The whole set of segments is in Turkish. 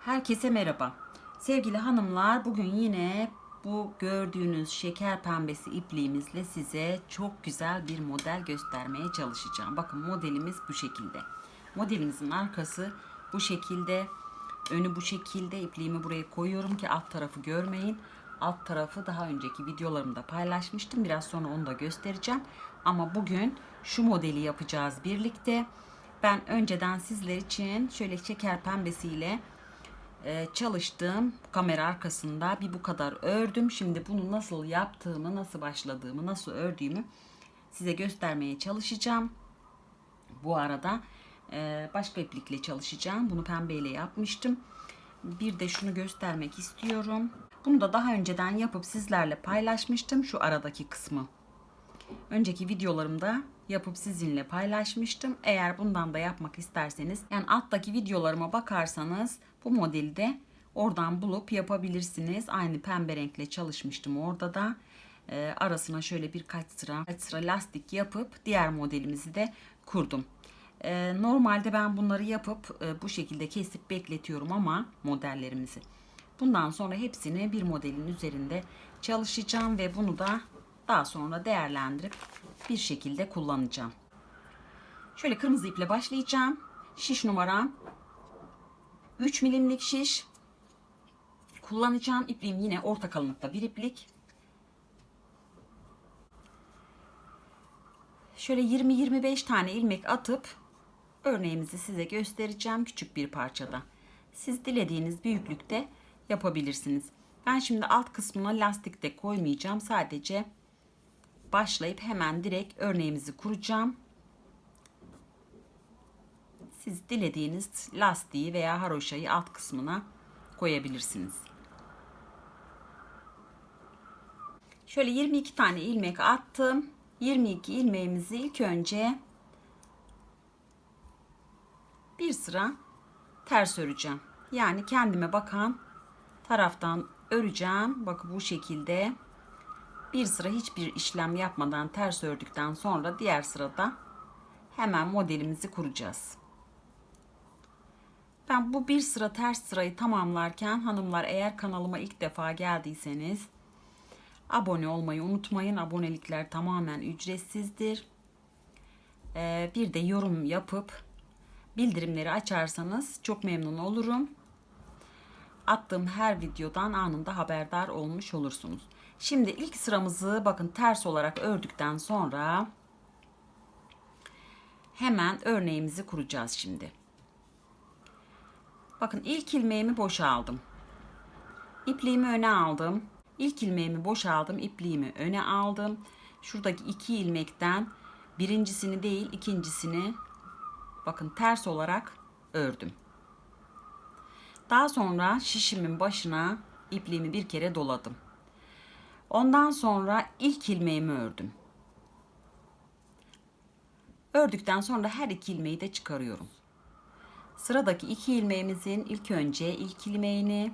Herkese merhaba. Sevgili hanımlar bugün yine bu gördüğünüz şeker pembesi ipliğimizle size çok güzel bir model göstermeye çalışacağım. Bakın modelimiz bu şekilde. Modelimizin arkası bu şekilde. Önü bu şekilde. İpliğimi buraya koyuyorum ki alt tarafı görmeyin. Alt tarafı daha önceki videolarımda paylaşmıştım. Biraz sonra onu da göstereceğim. Ama bugün şu modeli yapacağız birlikte. Ben önceden sizler için şöyle şeker pembesiyle e, çalıştım kamera arkasında bir bu kadar ördüm. Şimdi bunu nasıl yaptığımı, nasıl başladığımı, nasıl ördüğümü size göstermeye çalışacağım. Bu arada e, başka iplikle çalışacağım. Bunu pembeyle yapmıştım. Bir de şunu göstermek istiyorum. Bunu da daha önceden yapıp sizlerle paylaşmıştım. Şu aradaki kısmı. Önceki videolarımda yapıp sizinle paylaşmıştım. Eğer bundan da yapmak isterseniz yani alttaki videolarıma bakarsanız bu modeli de oradan bulup yapabilirsiniz. Aynı pembe renkle çalışmıştım orada da. Ee, arasına şöyle birkaç sıra, kaç sıra lastik yapıp diğer modelimizi de kurdum. Ee, normalde ben bunları yapıp e, bu şekilde kesip bekletiyorum ama modellerimizi. Bundan sonra hepsini bir modelin üzerinde çalışacağım ve bunu da daha sonra değerlendirip bir şekilde kullanacağım. Şöyle kırmızı iple başlayacağım. Şiş numaram 3 milimlik şiş. Kullanacağım ipliğim yine orta kalınlıkta bir iplik. Şöyle 20-25 tane ilmek atıp örneğimizi size göstereceğim küçük bir parçada. Siz dilediğiniz büyüklükte yapabilirsiniz. Ben şimdi alt kısmına lastik de koymayacağım. Sadece başlayıp hemen direkt örneğimizi kuracağım. Siz dilediğiniz lastiği veya haroşayı alt kısmına koyabilirsiniz. Şöyle 22 tane ilmek attım. 22 ilmeğimizi ilk önce bir sıra ters öreceğim. Yani kendime bakan taraftan öreceğim. Bakın bu şekilde bir sıra hiçbir işlem yapmadan ters ördükten sonra diğer sırada hemen modelimizi kuracağız. Ben bu bir sıra ters sırayı tamamlarken hanımlar eğer kanalıma ilk defa geldiyseniz abone olmayı unutmayın. Abonelikler tamamen ücretsizdir. Ee, bir de yorum yapıp bildirimleri açarsanız çok memnun olurum. Attığım her videodan anında haberdar olmuş olursunuz. Şimdi ilk sıramızı bakın ters olarak ördükten sonra hemen örneğimizi kuracağız şimdi. Bakın ilk ilmeğimi boşaldım. İpliğimi öne aldım. İlk ilmeğimi boşaldım. ipliğimi öne aldım. Şuradaki iki ilmekten birincisini değil ikincisini bakın ters olarak ördüm. Daha sonra şişimin başına ipliğimi bir kere doladım. Ondan sonra ilk ilmeğimi ördüm. Ördükten sonra her iki ilmeği de çıkarıyorum. Sıradaki iki ilmeğimizin ilk önce ilk ilmeğini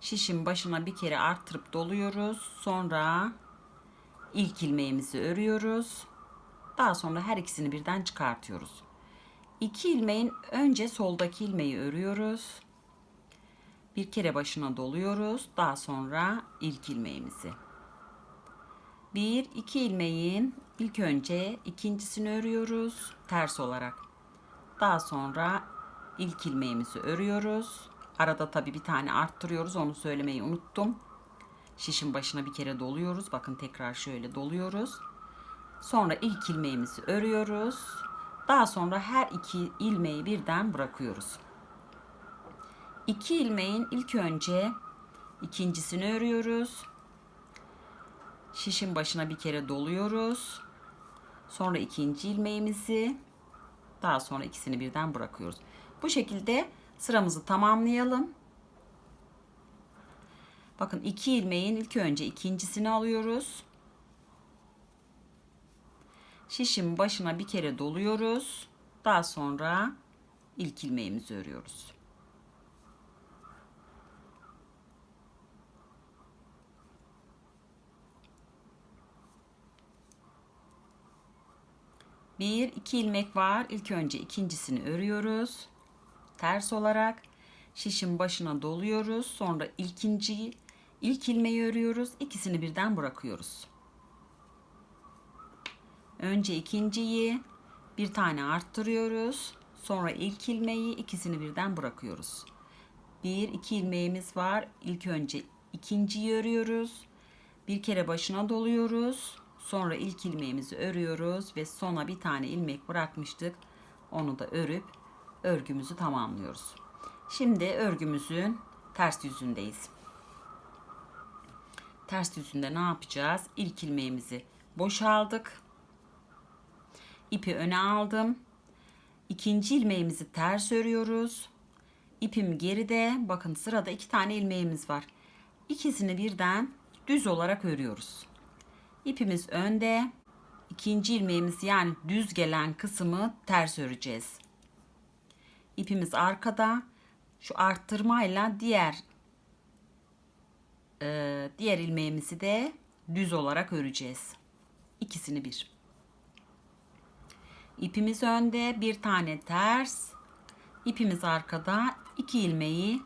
şişin başına bir kere arttırıp doluyoruz. Sonra ilk ilmeğimizi örüyoruz. Daha sonra her ikisini birden çıkartıyoruz. İki ilmeğin önce soldaki ilmeği örüyoruz. Bir kere başına doluyoruz. Daha sonra ilk ilmeğimizi. Bir, iki ilmeğin ilk önce ikincisini örüyoruz ters olarak. Daha sonra ilk ilmeğimizi örüyoruz. Arada tabi bir tane arttırıyoruz. Onu söylemeyi unuttum. Şişin başına bir kere doluyoruz. Bakın tekrar şöyle doluyoruz. Sonra ilk ilmeğimizi örüyoruz. Daha sonra her iki ilmeği birden bırakıyoruz. İki ilmeğin ilk önce ikincisini örüyoruz. Şişin başına bir kere doluyoruz. Sonra ikinci ilmeğimizi daha sonra ikisini birden bırakıyoruz. Bu şekilde sıramızı tamamlayalım. Bakın iki ilmeğin ilk önce ikincisini alıyoruz. Şişin başına bir kere doluyoruz. Daha sonra ilk ilmeğimizi örüyoruz. Bir, iki ilmek var. İlk önce ikincisini örüyoruz. Ters olarak şişin başına doluyoruz. Sonra ikinciyi, ilk ilmeği örüyoruz. İkisini birden bırakıyoruz. Önce ikinciyi bir tane arttırıyoruz. Sonra ilk ilmeği ikisini birden bırakıyoruz. Bir iki ilmeğimiz var. İlk önce ikinciyi örüyoruz. Bir kere başına doluyoruz. Sonra ilk ilmeğimizi örüyoruz ve sona bir tane ilmek bırakmıştık. Onu da örüp örgümüzü tamamlıyoruz. Şimdi örgümüzün ters yüzündeyiz. Ters yüzünde ne yapacağız? İlk ilmeğimizi boşaldık. İpi öne aldım. İkinci ilmeğimizi ters örüyoruz. İpim geride. Bakın sırada iki tane ilmeğimiz var. İkisini birden düz olarak örüyoruz. İpimiz önde. İkinci ilmeğimiz yani düz gelen kısmı ters öreceğiz. İpimiz arkada. Şu arttırmayla diğer e, diğer ilmeğimizi de düz olarak öreceğiz. İkisini bir. İpimiz önde, bir tane ters. İpimiz arkada, iki ilmeği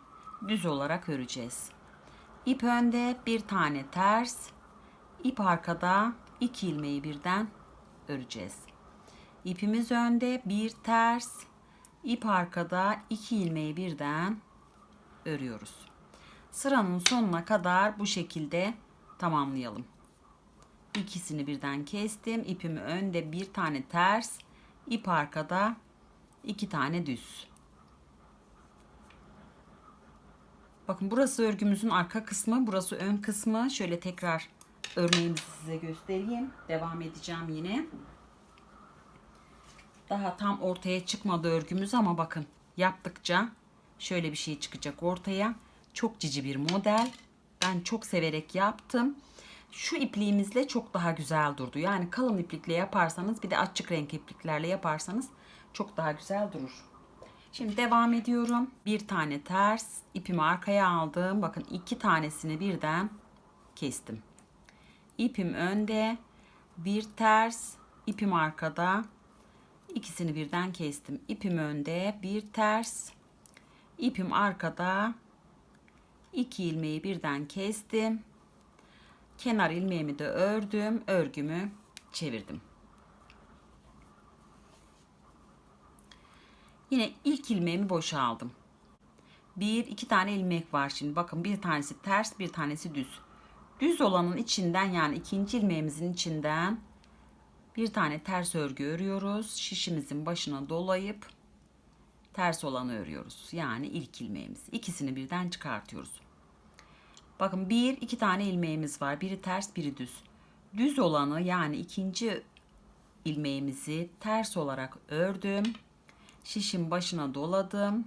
düz olarak öreceğiz. İp önde, bir tane ters. İp arkada, iki ilmeği birden öreceğiz. İpimiz önde, bir ters. İp arkada, iki ilmeği birden örüyoruz. Sıranın sonuna kadar bu şekilde tamamlayalım. İkisini birden kestim. İpimi önde bir tane ters, ip arkada iki tane düz. Bakın burası örgümüzün arka kısmı, burası ön kısmı. Şöyle tekrar örneğimizi size göstereyim. Devam edeceğim yine. Daha tam ortaya çıkmadı örgümüz ama bakın yaptıkça şöyle bir şey çıkacak ortaya. Çok cici bir model. Ben çok severek yaptım. Şu ipliğimizle çok daha güzel durdu. Yani kalın iplikle yaparsanız bir de açık renk ipliklerle yaparsanız çok daha güzel durur. Şimdi devam ediyorum. Bir tane ters ipimi arkaya aldım. Bakın iki tanesini birden kestim. İpim önde, bir ters, ipim arkada. İkisini birden kestim. İpim önde, bir ters, ipim arkada. İki ilmeği birden kestim. Kenar ilmeğimi de ördüm. Örgümü çevirdim. Yine ilk ilmeğimi boşaldım. Bir, iki tane ilmek var şimdi. Bakın bir tanesi ters, bir tanesi düz. Düz olanın içinden yani ikinci ilmeğimizin içinden bir tane ters örgü örüyoruz. Şişimizin başına dolayıp ters olanı örüyoruz. Yani ilk ilmeğimiz. İkisini birden çıkartıyoruz. Bakın bir iki tane ilmeğimiz var. Biri ters biri düz. Düz olanı yani ikinci ilmeğimizi ters olarak ördüm. Şişin başına doladım.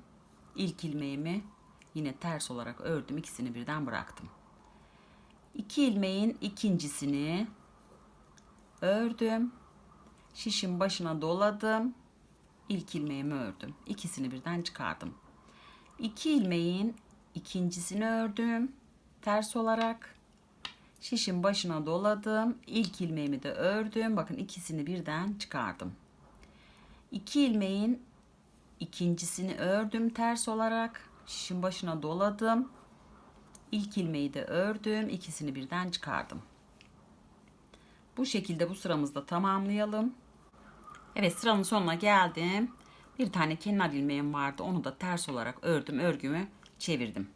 İlk ilmeğimi yine ters olarak ördüm. İkisini birden bıraktım. İki ilmeğin ikincisini ördüm. Şişin başına doladım. İlk ilmeğimi ördüm. İkisini birden çıkardım. İki ilmeğin ikincisini ördüm ters olarak şişin başına doladım. İlk ilmeğimi de ördüm. Bakın ikisini birden çıkardım. İki ilmeğin ikincisini ördüm ters olarak. Şişin başına doladım. İlk ilmeği de ördüm. İkisini birden çıkardım. Bu şekilde bu sıramızda tamamlayalım. Evet sıranın sonuna geldim. Bir tane kenar ilmeğim vardı. Onu da ters olarak ördüm. Örgümü çevirdim.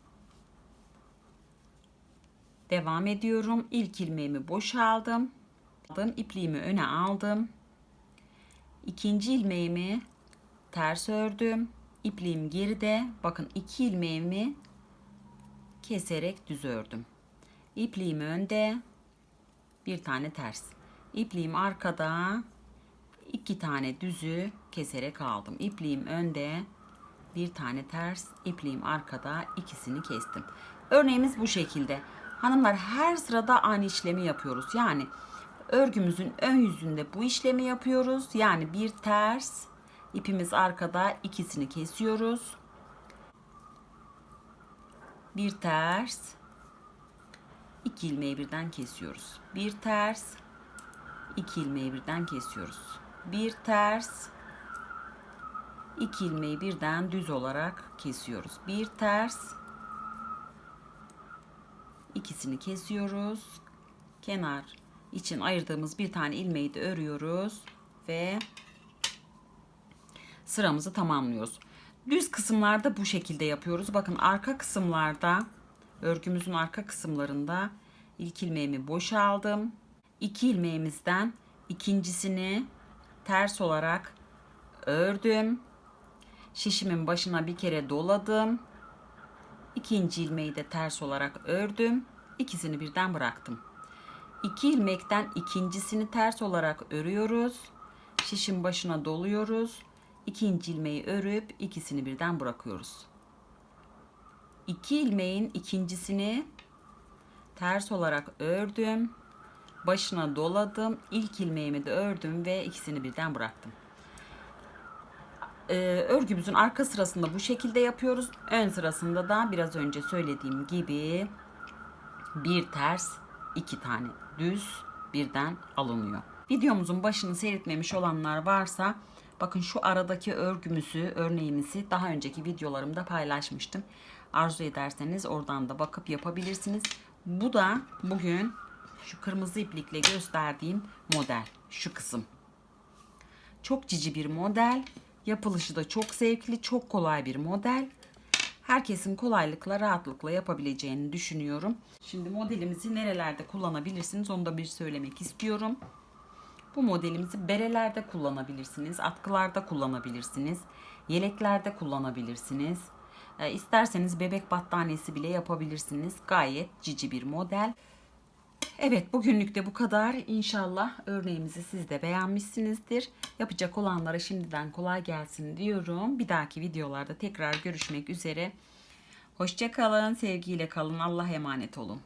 Devam ediyorum. İlk ilmeğimi boşaldım. Aldım. ipliğimi öne aldım. İkinci ilmeğimi ters ördüm. İpliğim geride. Bakın iki ilmeğimi keserek düz ördüm. İpliğim önde. Bir tane ters. İpliğim arkada. iki tane düzü keserek aldım. İpliğim önde. Bir tane ters. ipliğim arkada. ikisini kestim. Örneğimiz bu şekilde. Hanımlar her sırada aynı işlemi yapıyoruz. Yani örgümüzün ön yüzünde bu işlemi yapıyoruz. Yani bir ters, ipimiz arkada ikisini kesiyoruz. Bir ters, iki ilmeği birden kesiyoruz. Bir ters, iki ilmeği birden kesiyoruz. bir ters, iki ilmeği birden düz olarak kesiyoruz. Bir ters, ikisini kesiyoruz. Kenar için ayırdığımız bir tane ilmeği de örüyoruz ve sıramızı tamamlıyoruz. Düz kısımlarda bu şekilde yapıyoruz. Bakın arka kısımlarda örgümüzün arka kısımlarında ilk ilmeğimi boşaldım. İki ilmeğimizden ikincisini ters olarak ördüm. Şişimin başına bir kere doladım. İkinci ilmeği de ters olarak ördüm. İkisini birden bıraktım. İki ilmekten ikincisini ters olarak örüyoruz. Şişin başına doluyoruz. İkinci ilmeği örüp ikisini birden bırakıyoruz. İki ilmeğin ikincisini ters olarak ördüm. Başına doladım. İlk ilmeğimi de ördüm ve ikisini birden bıraktım. Ee, örgümüzün arka sırasında bu şekilde yapıyoruz. Ön sırasında da biraz önce söylediğim gibi bir ters, iki tane düz birden alınıyor. Videomuzun başını seyretmemiş olanlar varsa bakın şu aradaki örgümüzü, örneğimizi daha önceki videolarımda paylaşmıştım. Arzu ederseniz oradan da bakıp yapabilirsiniz. Bu da bugün şu kırmızı iplikle gösterdiğim model. Şu kısım. Çok cici bir model. Yapılışı da çok zevkli, çok kolay bir model. Herkesin kolaylıkla, rahatlıkla yapabileceğini düşünüyorum. Şimdi modelimizi nerelerde kullanabilirsiniz onu da bir söylemek istiyorum. Bu modelimizi berelerde kullanabilirsiniz, atkılarda kullanabilirsiniz, yeleklerde kullanabilirsiniz. E, isterseniz bebek battaniyesi bile yapabilirsiniz. Gayet cici bir model. Evet bugünlük de bu kadar. İnşallah örneğimizi siz de beğenmişsinizdir. Yapacak olanlara şimdiden kolay gelsin diyorum. Bir dahaki videolarda tekrar görüşmek üzere. Hoşçakalın, sevgiyle kalın, Allah'a emanet olun.